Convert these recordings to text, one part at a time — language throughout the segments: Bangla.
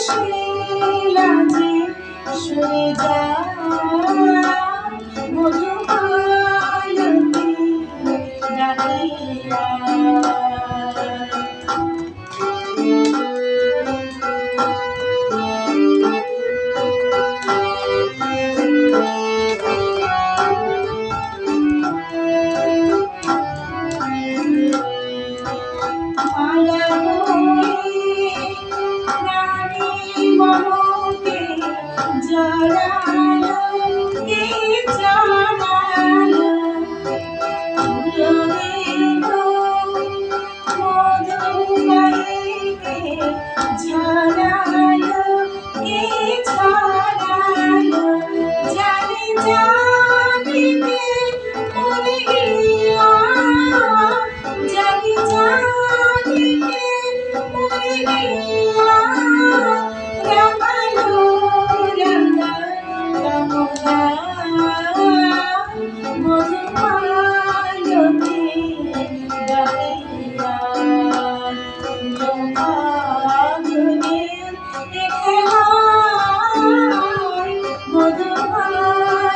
খুশি লাগে সরে It's not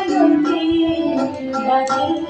những khi đã thấy